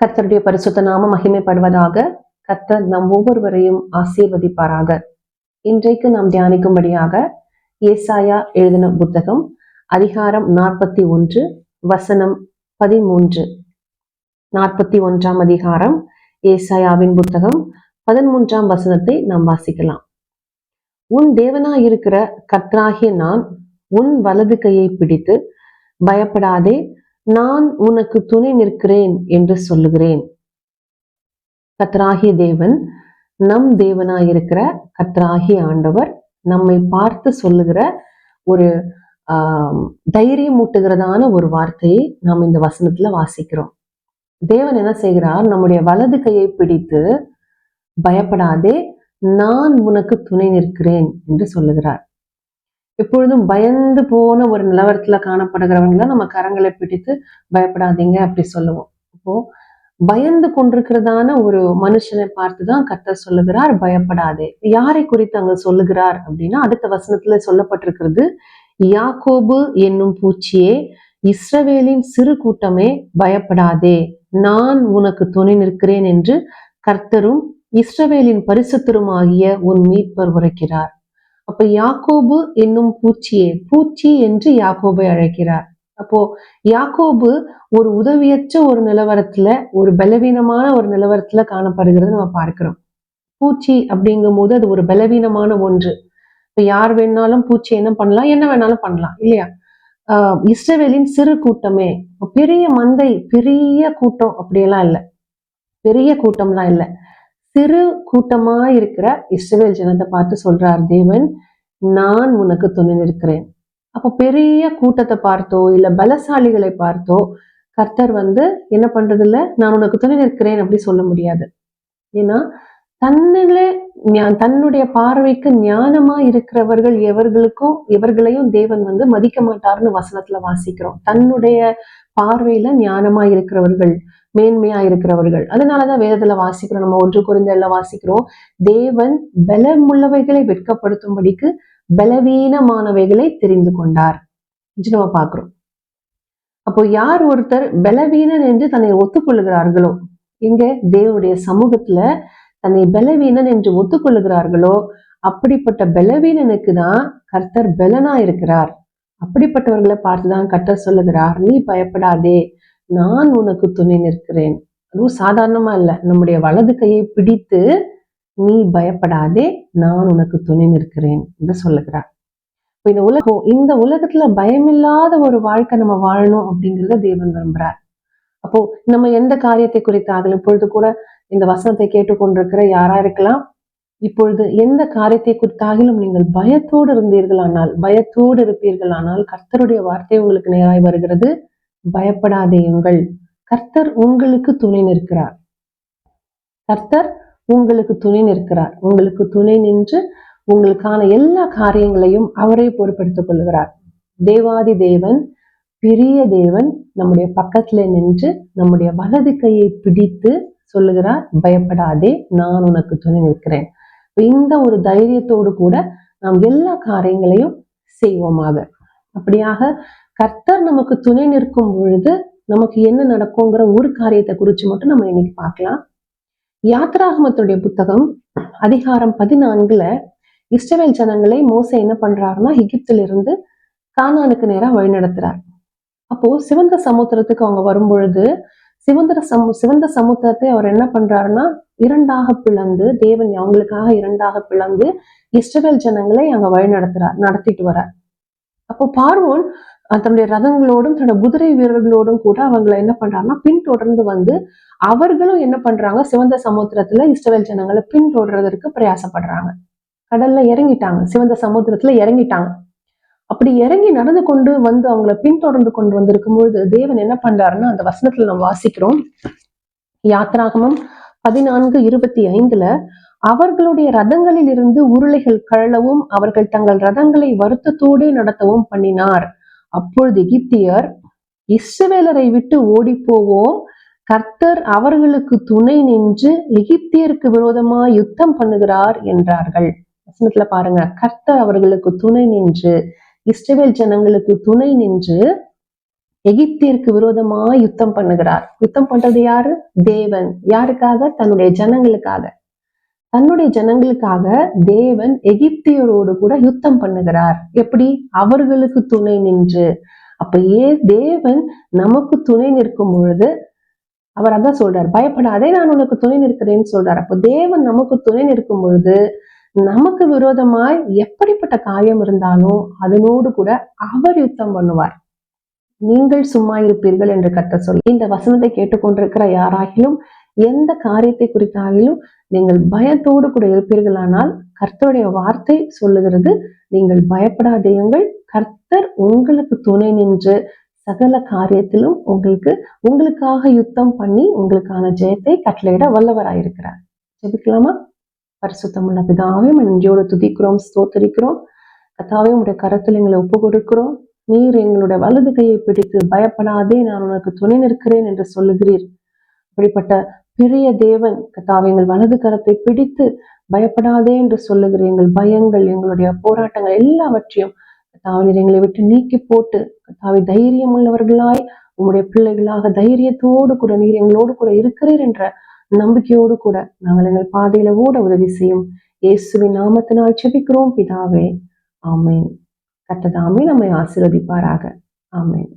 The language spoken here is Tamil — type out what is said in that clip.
கத்தருடைய பரிசுத்த நாம மகிமைப்படுவதாக கத்தர் நம் ஒவ்வொருவரையும் ஆசீர்வதிப்பாராக. இன்றைக்கு நாம் தியானிக்கும்படியாக ஏசாயா எழுதின புத்தகம் அதிகாரம் நாற்பத்தி ஒன்று வசனம் பதிமூன்று. நாற்பத்தி ஒன்றாம் அதிகாரம் ஏசாயாவின் புத்தகம் பதிமூன்றாம் வசனத்தை நாம் வாசிக்கலாம். உன் தேவனாயிருக்கிற கர்த்தராகிய நான் உன் வலது கையை பிடித்து பயப்படாதே நான் உனக்கு துணை நிற்கிறேன் என்று சொல்லுகிறேன். கத்ராகிய தேவன் நம் தேவனாயிருக்கிற கத்ராகி ஆண்டவர் நம்மை பார்த்து சொல்லுகிற ஒரு ஆஹ் தைரியமூட்டுகிறதான ஒரு வார்த்தையை நாம் இந்த வசனத்துல வாசிக்கிறோம். தேவன் என்ன செய்கிறார்? நம்முடைய வலது கையை பிடித்து பயப்படாதே நான் உனக்கு துணை நிற்கிறேன் என்று சொல்லுகிறார். எப்பொழுதும் பயந்து போன ஒரு நிலவரத்துல காணப்படுகிறவங்கள நம்ம கரங்களை பிடித்து பயப்படாதீங்க அப்படி சொல்லுவோம். இப்போ பயந்து கொண்டிருக்கிறதான ஒரு மனுஷனை பார்த்துதான் கர்த்தர் சொல்லுகிறார் பயப்படாதே. யாரை குறித்து அங்க சொல்லுகிறார் அப்படின்னா அடுத்த வசனத்துல சொல்லப்பட்டிருக்கிறது யாக்கோபு என்னும் பூச்சியே இஸ்ரவேலின் சிறு கூட்டமே பயப்படாதே. நான் உனக்கு துணை நிற்கிறேன் என்று கர்த்தரும் இஸ்ரவேலின் பரிசுத்தரும் ஆகிய உன் மீட்பர் உரைக்கிறார். அப்ப யாக்கோபு என்னும் பூச்சியே பூச்சி என்று யாக்கோபை அழைக்கிறார். அப்போ யாக்கோபு ஒரு உதவியற்ற ஒரு நிலவரத்துல ஒரு பலவீனமான ஒரு நிலவரத்துல காணப்படுகிறது நம்ம பார்க்கிறோம். பூச்சி அப்படிங்கும் போது அது ஒரு பலவீனமான ஒன்று. இப்ப யார் வேணாலும் பூச்சி என்ன பண்ணலாம் என்ன வேணாலும் பண்ணலாம் இல்லையா? ஆஹ் இஸ்ரவேலின் சிறு கூட்டமே பெரிய மந்தை பெரிய கூட்டம் அப்படியெல்லாம் இல்லை. பெரிய கூட்டம்லாம் இல்லை. சிறு கூட்டமா இருக்கிற இஸ்ரவேல் ஜனத்தை பார்த்து சொல்றார் தேவன் நான் உனக்கு துணை நிற்கிறேன். அப்போ பெரிய கூட்டத்தை பார்த்தோ இல்ல பலசாலிகளை பார்த்தோ கர்த்தர் வந்து என்ன பண்றது இல்ல நான் உனக்கு துணை நிற்கிறேன் அப்படி சொல்ல முடியாது. ஏன்னா தன்னில தன்னுடைய பார்வைக்கு ஞானமா இருக்கிறவர்கள் எவர்களுக்கும் எவர்களையும் தேவன் வந்து மதிக்க மாட்டார்னு வசனத்துல வாசிக்கிறோம். தன்னுடைய பார்வையில ஞானமா இருக்கிறவர்கள். மேன்மையா இருக்கிறவர்கள். அதனாலதான் வேதத்துல வாசிக்கிறோம். நம்ம ஒன்று குறைந்த வாசிக்கிறோம். தேவன் பலமுள்ளவைகளை வெட்கப்படுத்தும்படிக்கு பலவீனமானவைகளை தெரிந்து கொண்டார். நம்ம பாக்குறோம் அப்போ யார் ஒருத்தர் பலவீனன் என்று தன்னை ஒத்துக்கொள்ளுகிறார்களோ? எங்க தேவனுடைய சமூகத்துல தன்னை பலவீனன் என்று ஒத்துக்கொள்ளுகிறார்களோ? அப்படிப்பட்ட பலவீனனுக்கு தான் கர்த்தர் பலனா இருக்கிறார். அப்படிப்பட்டவர்களை பார்த்துதான் கர்த்தர் சொல்லுகிறார். நீ பயப்படாதே. நான் உனக்கு துணை நிற்கிறேன். அதுவும் சாதாரணமா இல்ல. நம்முடைய வலது கையை பிடித்து நீ பயப்படாதே நான் உனக்கு துணை நிற்கிறேன் என்று சொல்லுகிறார். இப்போ இந்த உலகம் இந்த உலகத்துல பயமில்லாத ஒரு வாழ்க்கை நம்ம வாழணும் அப்படிங்கிறத தேவன் விரும்புறார். அப்போ நம்ம எந்த காரியத்தை குறித்தாகலும் இப்பொழுது கூட இந்த வசனத்தை கேட்டுக்கொண்டிருக்கிற யாரா இருக்கலாம். இப்பொழுது எந்த காரியத்தை குறித்தாகிலும் நீங்கள் பயத்தோடு இருந்தீர்களானால் பயத்தோடு இருப்பீர்களானால் கர்த்தருடைய வார்த்தை உங்களுக்கு நேராய் வருகிறது. பயப்படாதேயுங்கள் கர்த்தர் உங்களுக்கு துணை நிற்கிறார். கர்த்தர் உங்களுக்கு துணை நிற்கிறார். உங்களுக்கு துணை நின்று உங்களுக்கான எல்லா காரியங்களையும் அவரே பொறுப்பெடுத்துக் கொள்கிறார். தேவாதி தேவன் பெரிய தேவன் நம்முடைய பக்கத்துல நின்று நம்முடைய வலது கையை பிடித்து சொல்லுகிறார் பயப்படாதே நான் உனக்கு துணை நிற்கிறேன். இந்த ஒரு தைரியத்தோடு கூட நாம் எல்லா காரியங்களையும் செய்வோமாக. அப்படியாக கர்த்தர் நமக்கு துணை நிற்கும் பொழுது நமக்கு என்ன நடக்குங்கிற ஒரு காரியத்தை குறித்து மட்டும் நம்ம இன்னைக்கு பார்க்கலாம். யாத்ராகமத்துடைய புத்தகம் அதிகாரம் பதினான்குல இஸ்ரவேல் ஜனங்களை மோச என்ன பண்றாருன்னா எகிப்திலிருந்து இருந்து கானானுக்கு வழி நடத்துறார். அப்போ சிவந்த சமுத்திரத்துக்கு அவங்க வரும்பொழுது சிவந்த சமு சிவந்த சமுத்திரத்தை அவர் என்ன பண்றாருன்னா இரண்டாக பிளந்து தேவன் அவங்களுக்காக இரண்டாக பிளந்து இஸ்ரவேல் ஜனங்களை அங்க வழி நடத்துறார் நடத்திட்டு வரார் அப்போ பார்வோன் தன்னுடைய ரதங்களோடும் தன்னோட குதிரை வீரர்களோடும் கூட அவங்களை என்ன பண்றாங்கன்னா பின்தொடர்ந்து வந்து அவர்களும் என்ன பண்றாங்க சிவந்த சமுத்திரத்துல இஸ்ரவேல் ஜனங்களை பின்தொடர்றதற்கு பிரயாசப்படுறாங்க. கடல்ல இறங்கிட்டாங்க. சிவந்த சமுத்திரத்துல இறங்கிட்டாங்க. அப்படி இறங்கி நடந்து கொண்டு வந்து அவங்கள பின்தொடர்ந்து கொண்டு வந்திருக்கும் பொழுது தேவன் என்ன பண்றாருன்னா அந்த வசனத்துல நம்ம வாசிக்கிறோம். யாத்ராகமம் பதினான்கு இருபத்தி ஐந்துல அவர்களுடைய ரதங்களில் இருந்து உருளைகள் கழலவும் அவர்கள் தங்கள் ரதங்களை வருத்தத்தோடே நடத்தவும் பண்ணினார். அப்பொழுது எகிப்தியர் இஸ்ரவேலரை விட்டு ஓடி போவோம் கர்த்தர் அவர்களுக்கு துணை நின்று எகிப்தியருக்கு விரோதமா யுத்தம் பண்ணுகிறார் என்றார்கள். வசனத்துல பாருங்க. கர்த்தர் அவர்களுக்கு துணை நின்று இஸ்ரவேல் ஜனங்களுக்கு துணை நின்று எகிப்தியருக்கு விரோதமா யுத்தம் பண்ணுகிறார். யுத்தம் பண்றது யாரு? தேவன். யாருக்காக? தன்னுடைய ஜனங்களுக்காக. தன்னுடைய ஜனங்களுக்காக தேவன் எகிப்தியரோடு கூட யுத்தம் பண்ணுகிறார். எப்படி? அவர்களுக்கு துணை நின்று. அப்ப ஏ தேவன் நமக்கு துணை நிற்கும் பொழுது அவர் அதான் சொல்றார் பயப்படாதே நான் உனக்கு துணை நிற்கிறேன்னு சொல்றார். அப்போ தேவன் நமக்கு துணை நிற்கும் பொழுது நமக்கு விரோதமாய் எப்படிப்பட்ட காரியம் இருந்தாலும் அதனோடு கூட அவர் யுத்தம் பண்ணுவார். நீங்கள் சும்மா இருப்பீர்கள் என்று கத்த சொல்லி இந்த வசனத்தை கேட்டுக்கொண்டிருக்கிற யாராகிலும் எந்த காரியத்தை குறித்தாகிலும் நீங்கள் பயத்தோடு கூட இருப்பீர்களானால் கர்த்தருடைய வார்த்தை சொல்லுகிறது நீங்கள் பயப்படாதேயுங்கள். கர்த்தர் உங்களுக்கு துணை நின்று சகல காரியத்திலும் உங்களுக்கு உங்களுக்காக யுத்தம் பண்ணி உங்களுக்கான ஜெயத்தை கட்டளையிட வல்லவராயிருக்கிறார். ஜெபிக்கலாமா? பரிசுத்தமுள்ள பிதாவே நன்றியோடு துதிக்கிறோம் ஸ்தோத்தரிக்கிறோம். கத்தாவே உடைய கரத்தில் எங்களை ஒப்பு கொடுக்கிறோம் நீர் எங்களுடைய வலது கையை பிடித்து பயப்படாதே நான் உனக்கு துணை நிற்கிறேன் என்று சொல்லுகிறீர். அப்படிப்பட்ட பெரிய தேவன் கத்தாவை எங்கள் வலது கரத்தை பிடித்து பயப்படாதே என்று சொல்லுகிற எங்கள் பயங்கள் எங்களுடைய போராட்டங்கள் எல்லாவற்றையும் கத்தாவினர் எங்களை விட்டு நீக்கி போட்டு கத்தாவை தைரியம் உள்ளவர்களாய் உங்களுடைய பிள்ளைகளாக தைரியத்தோடு கூட நீர் எங்களோடு கூட இருக்கிறீர் என்ற நம்பிக்கையோடு கூட நாங்கள் எங்கள் பாதையில ஓட உதவி செய்யும் இயேசுவின் நாமத்தினால் செபிக்கிறோம் பிதாவே. ஆமேன். கத்ததாமே நம்மை ஆசீர்வதிப்பாராக. ஆமேன்.